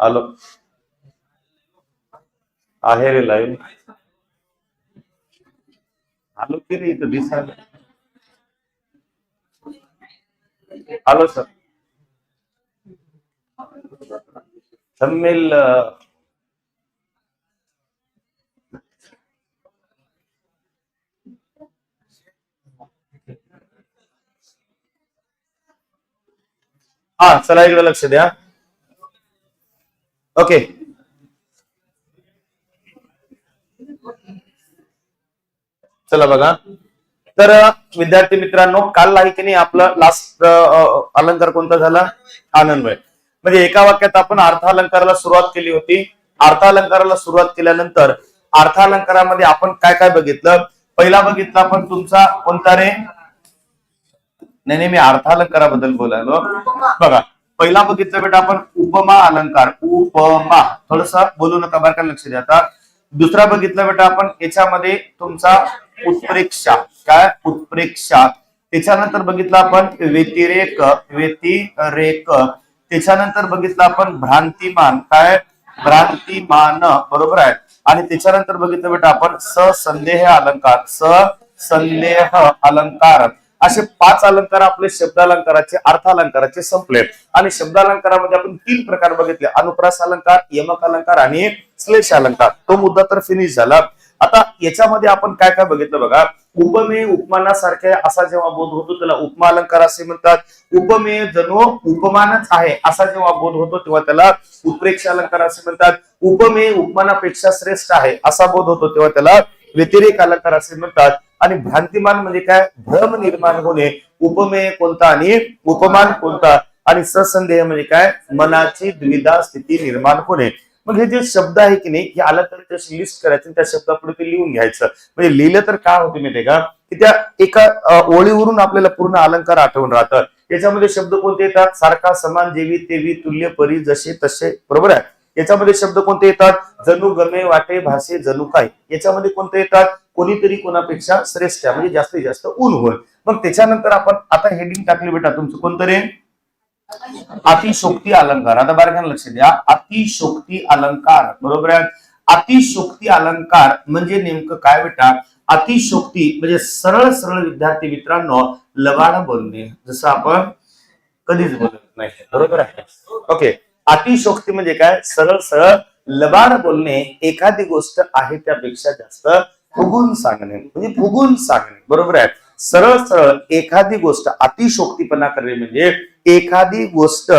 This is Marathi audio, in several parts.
आलो. आहे रे लाईव्ह आलो की रे इथं? दिसायला. आलो सर संमेल हा चला इकडे लक्ष द्या. ओके. चला बघा. तर विद्यार्थी मित्रांनो काल आहे की नाही आपलं लास्ट अलंकार कोणता झाला? आनंदमय म्हणजे एका वाक्यात आपण अर्थालंकाराला सुरुवात केली होती. अर्थालंकाराला सुरुवात केल्यानंतर अर्थालंकारामध्ये आपण काय काय बघितलं? पहिला बघितला आपण तुमचा कोणता रे? नाही नाही मी अर्थालंकाराबद्दल बोलायलो. बघा पहिला बघितलं बेटा आपण उपमा अलंकार उपमा. थोडस बोलू नका बरं का लक्ष द्या आता. दुसरा बघितला बेटा आपण याच्यामध्ये तुमचा उत्प्रेक्षा. काय? उत्प्रेक्षा. त्याच्यानंतर बघितलं आपण व्यतिरेक व्यतिरेक. त्याच्यानंतर बघितलं आपण भ्रांतिमान. काय? भ्रांतिमान. बरोबर आहे. आणि त्याच्यानंतर बघितलं बेटा आपण ससंदेह अलंकार. ससंदेह अलंकार. असे पाच अलंकार आपले शब्दालंकाराचे अर्थालंकाराचे संपले आणि शब्दालंकारामध्ये आपण तीन प्रकार बघितले. अनुप्रास अलंकार यमक अलंकार आणि श्लेष अलंकार. तो मुद्दा तर फिनिश झाला. आता याच्यामध्ये आपण काय काय बघितलं बघा? उपमेय उपमानासारखे असा जेव्हा बोध होतो त्याला उपमा अलंकार असे म्हणतात. उपमेय जणू उपमानच आहे असा जेव्हा बोध होतो तेव्हा त्याला उत्प्रेक्ष अलंकार असे म्हणतात. उपमेय उपमानापेक्षा श्रेष्ठ आहे असा बोध होतो तेव्हा त्याला व्यतिरेक अलंकार असे म्हणतात. आणि भ्रांतिमान म्हणजे काय? भ्रम निर्माण होणे. उपमेय कोणता आणि उपमान कोणता? आणि ससंदेह म्हणजे काय? मनाची द्विधा स्थिती निर्माण होणे. मग हे जे शब्द आहे की नाही हे आलं तर त्याची लिस्ट करायचं आणि त्या शब्दापुढे ते लिहून घ्यायचं. म्हणजे लिहिलं तर काय होते माहितीये का? की त्या एका ओळीवरून आपल्याला पूर्ण अलंकार आठवून राहतात. याच्यामध्ये शब्द कोणते येतात? सारखा समान जेवी तेवी तुल्य परी जसे तसे बरोबर आहे? याच्यामध्ये शब्द कोणते येतात? जणू गमे वाटे भाषे जणू काय? याच्यामध्ये कोणते येतात? कोणीतरी कोणापेक्षा श्रेष्ठ म्हणजे जास्तीत जास्त ऊन होय. मग त्याच्यानंतर आपण आता हेडिंग टाकली बेटा तुमचं. कोणतरी अतिशोक्ती अलंकार. आता बारकाईने लक्ष द्या. अतिशोक्ती अलंकार. बरोबर आहे? अतिशोक्ती अलंकार म्हणजे नेमकं काय बेटा? अतिशोक्ती म्हणजे सरळ सरळ विद्यार्थी मित्रांनो लबाड बोलणे जसं आपण कधीच बोलत नाही. बरोबर आहे? ओके अतिशोक्ती म्हणजे काय? सरळ सरळ लबाड बोलणे. एखादी गोष्ट आहे त्यापेक्षा जास्त फुगून सांगणे म्हणजे फुगून सांगणे. बरोबर आहे? सरळ सरळ एखादी गोष्ट अतिशोक्तीपणा करणे म्हणजे एखादी गोष्ट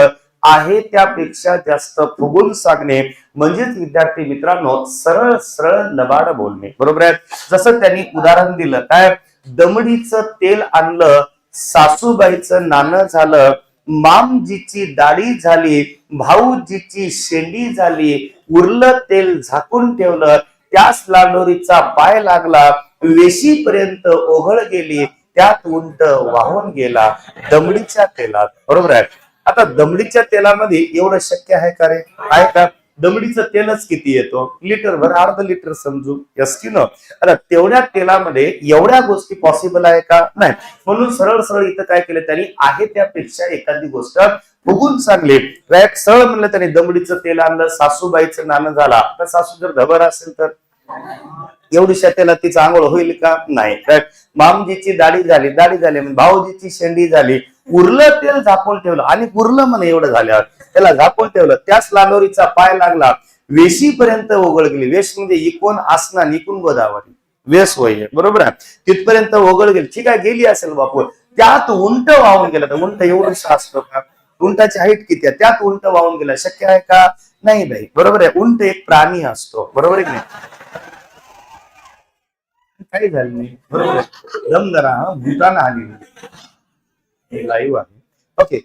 आहे त्यापेक्षा जास्त फुगून सांगणे म्हणजेच विद्यार्थी मित्रांनो सरळ सरळ लबाड बोलणे. बरोबर आहे? जसं त्यांनी उदाहरण दिलं काय? दमडीचं तेल आणलं सासूबाईचं नाणं झालं मामजीची दाढी झाली भाऊजीची शेंडी झाली उरलं तेल झाकून ठेवलं त्याच लांडोरीचा पाय लागला. वेशीपर्यंत ओघळ गेली. त्यात उंट वाहून गेला. दमडीच्या तेलात. बरोबर आहे? आता दमडीच्या तेलामध्ये एवढं शक्य आहे का रे? आहे का? दमडीचं तेलच किती येतो? लिटर भर अर्ध लिटर समजू यस की न आता तेवढ्या तेलामध्ये एवढ्या गोष्टी पॉसिबल आहे का? नाही. म्हणून सरळ सरळ इथं काय केलं त्यांनी? आहे त्यापेक्षा एखादी गोष्ट फुगून सांगले. राईट सरळ म्हणलं त्याने दमडीचं तेल आणलं सासूबाईचं नाणं झाला. तर सासू जर घबर असेल तर? एवढीशा त्याला तिचं आंघोळ होईल का? नाही. मामजीची दाढी झाली दाढी झाली म्हणजे भाऊजीची शेंडी झाली. उरलं तेल झापून ठेवलं. आणि उरलं म्हणे एवढं झाल्यावर. त्याला झापून ठेवलं. त्याच लालोरीचा पाय लागला. वेशीपर्यंत ओघळ गेली. वेश म्हणजे इकोन आसना निकून गोदावरी. वेस होय. बरोबर आहे? तिथपर्यंत ओघळ गेली. ठीक आहे गेली असेल बापू. त्यात उंट वाहून गेलं. तर उंट एवढं असतो का? उंटाची हाईट किती आहे? त्यात उंट वाहून गेला. शक्य आहे का? नाही नाही बरोबर आहे. उंट एक प्राणी असतो. बरोबर आहे काही झालं नाही. बरोबर दम जरा भूतान आली लाईव्ह आहे. ओके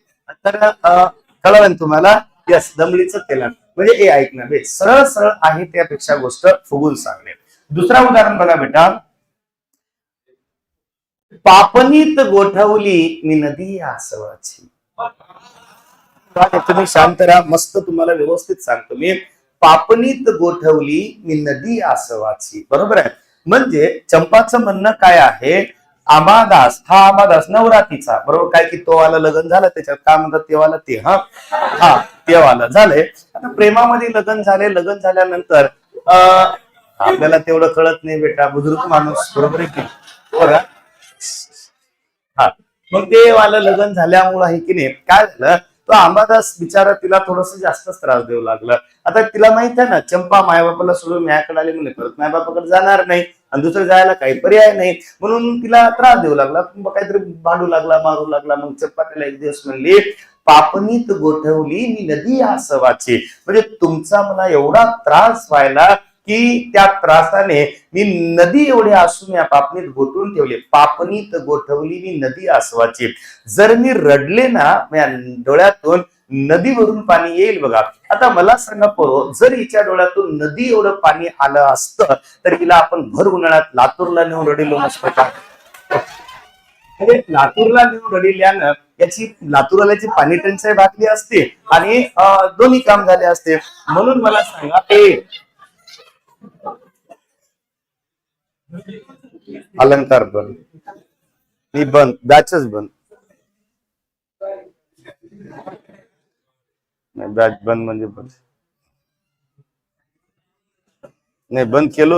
तर अं, कळलं तुम्हाला? यस दमडीचं तेलात. म्हणजे हे ऐकणं बे सरळ सरळ आहे त्यापेक्षा गोष्ट फुगून सांगणे. दुसरा उदाहरण बघा बेटा. पापनीत गोठवली मी नदी आसवाची. तुम्ही शांत राहा मस्त तुम्हाला व्यवस्थित सांगतो. मी पापणीत गोठवली मी नदी आसवाची. बरोबर आहे? म्हणजे चंपाचं म्हणणं काय आहे? आमादास हा आमादास नवरातीचा बरोबर? काय की तो आला लग्न झालं त्याच्यात काय म्हणतात ते ते हा? हा ते झालंय. आता प्रेमामध्ये लग्न झाले लग्न झाल्यानंतर अं, आपल्याला तेवढं कळत नाही बेटा. बुजुर्ग माणूस बरोबर आहे की? बघा. हा. मग ते वाला लग्न झाल्यामुळं आहे की नाही? काय झालं? तो अंबादास बिचारा तिला थोडस जास्तच त्रास देऊ लागला. आता तिला माहीत आहे ना चंपा मायबापाला सोडून माझ्याकडे आली म्हणजे परत मायबापाकडे जाणार नाही आणि दुसरं जायला काही पर्याय नाही. म्हणून तिला त्रास देऊ लागला काहीतरी भांडू लागला मारू लागला. मग चंपा तिला एक दिवस म्हणली पापणीत गोठवली मी नदी आसवाची. म्हणजे तुमचा मला एवढा त्रास व्हायला की त्या त्रासाने मी नदी एवढे असून या पापणीत गोठवून ठेवले. पापणीत गोठवली मी नदी आसवाची. जर मी रडले ना या डोळ्यातून नदीवरून पाणी येईल बघा. आता मला सांगा पोरो जर हिच्या डोळ्यातून नदी एवढं पाणी आलं असतं तर हिला आपण भर उन्हाळ्यात लातूरला नेऊन रडिलो नसतो का लातूरला नेऊन रडिल्यानं याची लातूरवाल्याची पाणी टंचाई भागली असते आणि दोन्ही काम झाले असते. म्हणून मला सांगा ते अलंकार बंद मी बंद बॅचच बंद नाही बॅच बंद म्हणजे बंद नाही बंद केलो.